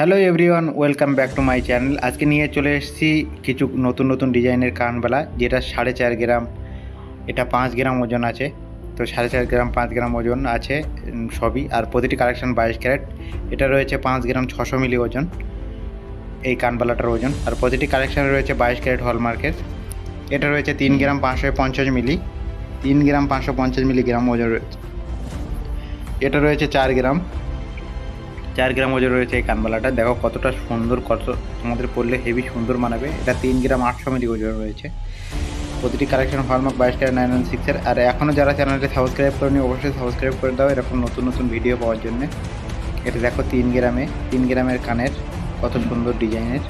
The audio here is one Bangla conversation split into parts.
Hello everyone welcome back to my channel আজকে নিয়ে চলে এসেছি কিছু নতুন নতুন ডিজাইনের কানবেলা যেটা সাড়ে চার গ্রাম। এটা পাঁচ গ্রাম ওজন আছে। তো সাড়ে চার গ্রাম, পাঁচ গ্রাম ওজন আছে সবই। আর প্রতিটি কালেকশন বাইশ ক্যারেট। এটা রয়েছে পাঁচ গ্রাম ছশো মিলি ওজন, এই কানবেলাটার ওজন। আর প্রতিটি কালেকশানে রয়েছে বাইশ ক্যারেট হলমার্কের। এটা রয়েছে তিন গ্রাম পাঁচশো পঞ্চাশ মিলি, তিন গ্রাম পাঁচশো পঞ্চাশ মিলি গ্রাম ওজন রয়েছে। এটা রয়েছে চার গ্রাম। চার গ্রাম ওজন রয়েছে এই কানবালাটা। দেখো কতটা সুন্দর, কত তোমাদের পরলে হেভি সুন্দর মানাবে। এটা তিন গ্রাম আটশো মিলি ওজন রয়েছে। প্রতিটি কালেকশন হলমার্ক বাইশ ক্যারেট নাইন ওয়ান সিক্সের আর এখনও যারা চ্যানেলটি সাবস্ক্রাইব করেনি, অবশ্যই সাবস্ক্রাইব করে দাও। এরকম নতুন নতুন ভিডিও পাওয়ার জন্য। এটা দেখো তিন গ্রামে, তিন গ্রামের কানের কত সুন্দর ডিজাইনের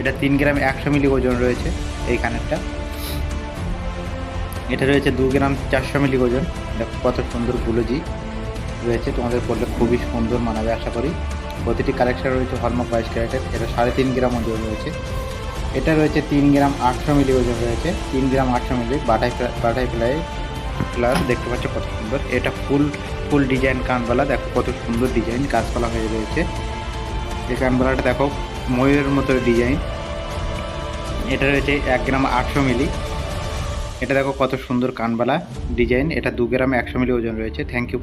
এটা তিন গ্রাম একশো মিলি ওজন রয়েছে এই কানেরটা। এটা রয়েছে দু গ্রাম চারশো মিলি ওজন। দেখো কত সুন্দর গুলোজি রয়েছে, তোমাদের পড়লে খুবই সুন্দর মানাবে, আশা করি। প্রতিটি কালেকশন রয়েছে হলমার্ক বাইশ ক্যারেটের এটা সাড়ে তিন গ্রাম ওজন রয়েছে। এটা রয়েছে তিন গ্রাম আটশো মিলি ওজন রয়েছে, তিন গ্রাম আটশো মিলি বাটাই বাটাই ফ্লাই ফ্লাওয়ার দেখতে পাচ্ছ কত সুন্দর। এটা ফুল ফুল ডিজাইন কানবালা, দেখো কত সুন্দর ডিজাইন গাছপালা হয়ে রয়েছে। এই কানবালাটা দেখো, ময়ূরের মতো ডিজাইন এটা রয়েছে এক গ্রাম আটশো মিলি এটা দেখো কত সুন্দর কানবালা ডিজাইন এটা দু গ্রাম একশো মিলি ওজন রয়েছে। Thank you